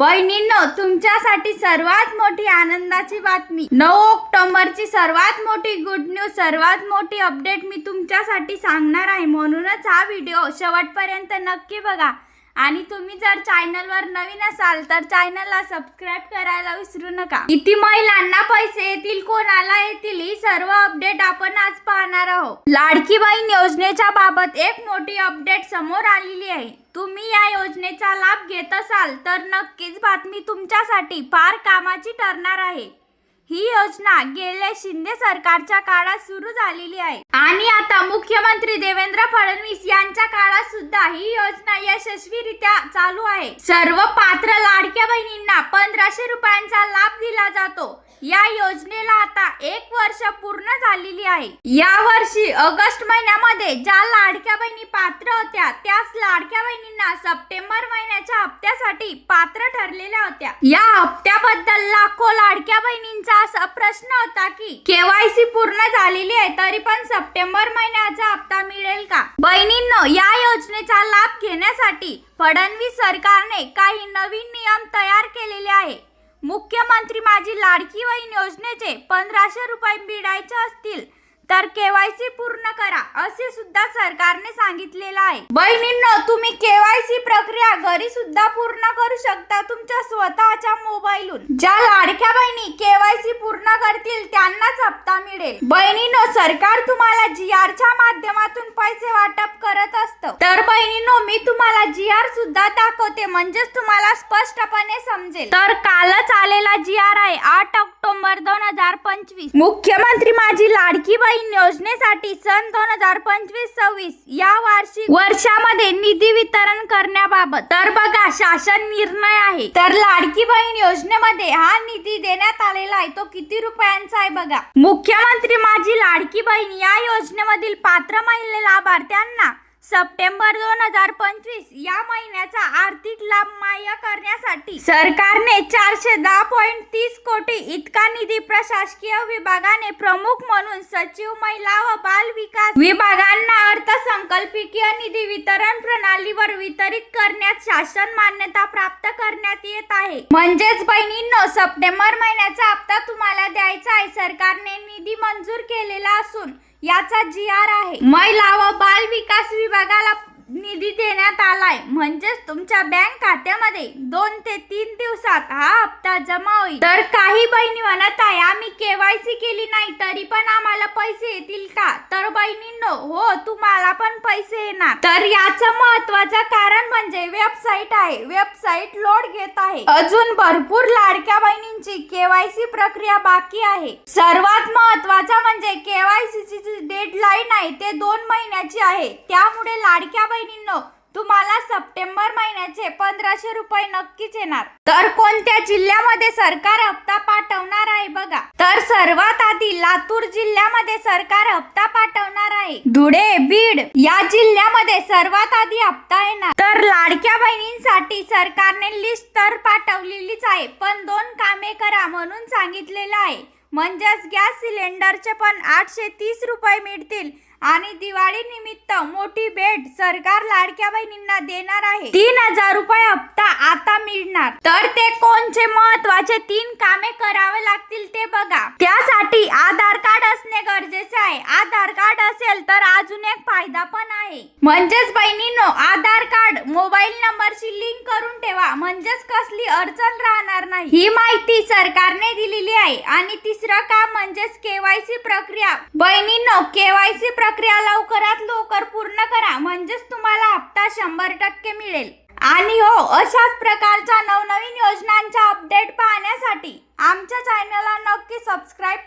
बहिणींनो तुमच्यासाठी सर्वात मोठी आनंदाची बातमी. नऊ ऑक्टोबरची सर्वात मोठी गुड न्यूज सर्वात मोठी अपडेट मी तुमच्यासाठी सांगणार आहे. म्हणूनच हा व्हिडिओ शेवटपर्यंत नक्की बघा. आणि तुम्ही जर चॅनलवर नवीन असाल तर चॅनलला सबस्क्राईब करायला विसरू नका. किती महिलांना पैसे येतील कोणाला येतील ही सर्व अपडेट आपण आज पाहणार आहोत. लाडकी बहीण योजनेच्या बाबत एक मोठी अपडेट समोर आलेली आहे. तुम्ही या योजनेचा लाभ घेत असाल तर नक्कीच बातमी तुमच्यासाठी फार कामाची ठरणार आहे. ही योजना गेल्या शिंदे सरकारच्या काळात सुरू झालेली आहे. आणि आता मुख्यमंत्री देवेंद्र फडणवीस यांच्या काळात सुद्धा ही योजना यशस्वीरित्या चालू आहे. सर्व पात्र लाडक्या बहिणींना पंधराशे रुपयांचा लाभ दिला जातो. या योजनेला आता एक वर्ष पूर्ण झालेली आहे. या वर्षी ऑगस्ट महिन्यामध्ये ज्या लाडक्या बहिणी पात्र होत्या त्याच लाडक्या बहिणींना सप्टेंबर महिन्याच्या हप्त्यासाठी पात्र ठरलेल्या होत्या. या हप्त्याबद्दल लाखो लाडक्या बहिणींचा असा प्रश्न होता की केवायसी पूर्ण झालेली आहे तरी पण सप्टेंबर महिन्याचा हप्ता मिळेल का? बहिणींनो या योजनेचा लाभ घेण्यासाठी फडणवीस सरकारने काही नवीन नियम तयार केलेले आहे. मुख्यमंत्री माझी लाडकी बहीण योजनेचे पंधराशे रुपये मिळायचे असतील तर केवायसी पूर्ण करा असे सुद्धा सरकारने सांगितलेलं आहे. बहिणींनो तुम्ही केवायसी प्रक्रिया घरी सुद्धा पूर्ण करू शकता तुमच्या स्वतःच्या मोबाईलून ज्या लाडक्या बहिणी केवायसी पूर्ण करतील त्यांनाच हप्ता मिळेल. बहिणींनो सरकार तुम्हाला जी च्या माध्यमातून पैसे वाटप करत असतं. तर बहिणींनो मी तुम्हाला जी आर सुद्धा दाखवते म्हणजेच तुम्हाला स्पष्टपणे समजेल. तर कालच आलेला जी आर आहे आठ ऑक्टोबर दोन हजार पंचवीस. मुख्यमंत्री माझी लाडकी बहीण योजनेसाठी सन दोन हजार पंचवीस सव्वीस या वार्षिक वर्षामध्ये निधी वितरण करण्याबाबत. तर बघा शासन निर्णय आहे. तर लाडकी बहीण योजनेमध्ये हा निधी देण्यात आलेला आहे. तो किती रुपयांचा आहे बघा. मुख्यमंत्री माझी लाडकी बहीण या योजनेमधील पात्र महिला लाभार्थ्यांना सप्टेंबर दोन हजार पंचवीस या महिन्याचा आर्थिक लाभ माह्य करण्यासाठी सरकारने चारशे दहा पॉईंट तीस कोटी इतका निधी प्रशासकीय विभागाने प्रमुख म्हणून सचिव महिला व बाल विकास विभागांना अर्थसंकल्पीय निधी वितरण प्रणालीवर वितरित करण्यात शासन मान्यता प्राप्त करण्यात येत आहे. म्हणजेच बहिणींनो सप्टेंबर महिन्याचा हप्ता तुम्हाला द्यायचा आहे. सरकारने निधी मंजूर केलेला असून याचा जी आर आहे. महिला व बाल विकास विभागाला निधी देण्यात आलाय. म्हणजेच तुमच्या बँक खात्यामध्ये दोन ते तीन दिवसात हा हप्ता जमा होईल. तर काही बहिणी म्हणत आहे आम्ही केवायसी केली नाही तरी पण आम्हाला पैसे येतील का? तर बहिणींनो हो तुम्हाला पण पैसे येणार. तर याचं महत्वाचं कारण म्हणजे वेबसाईट आहे. वेबसाईट लोड घेत आहे. अजून भरपूर लाडक्या बहिणींची केवायसी प्रक्रिया बाकी आहे. सर्वात महत्वाचं म्हणजे केवायसी नाही ते दोन महिन्याची आहे. त्यामुळे लाडक्या बहिणींनो तुम्हाला सप्टेंबर महिन्याचे पंधराशे रुपये नक्कीच येणार. तर कोणत्या जिल्ह्यामध्ये सरकार हप्ता पाठवणार आहे बघा. तर सर्वात आधी लातूर जिल्ह्यामध्ये सरकार हप्ता पाठवणार आहे. धुळे बीड या जिल्ह्यामध्ये सर्वात आधी हप्ता येणार. तर लाडक्या बहिणींसाठी सरकारने लिस्ट तर पाठवलेलीच आहे पण दोन कामे करा म्हणून सांगितलेलं आहे. म्हणजेच गॅस सिलेंडरचे पण आठशे तीस रुपये मिळतील. आणि दिवाळी निमित्त मोठी भेट सरकार लाडक्या बहिणींना देणार आहे. तीन हजार रुपये हप्ता आता मिळणार. तर ते कोणचे महत्त्वाचे तीन कामे करावे लागतील ते बघा त्यासाठी आधार कार्ड असणे गरजेचे आहे आधार कार्ड असेल तर अजून एक फायदा पण आहे म्हणजेच बहिणीनो आधार कार्ड मोबाईल नंबरशी लिंक करून ठेवा. म्हणजेच कसली अडचण राहणार नाही. ही माहिती सरकारने दिलेली आहे. आणि तिसरं काम म्हणजेच केवायसी प्रक्रिया. बहिणींनो केवायसी प्रक्रिया लवकरात लवकर पूर्ण करा. म्हणजेच तुम्हाला हप्ता शंभर टक्के मिळेल. आणि हो अशाच प्रकारच्या नवनवीन योजनांचा अपडेट पाहण्यासाठी आमच्या चॅनलला नक्की सबस्क्राईब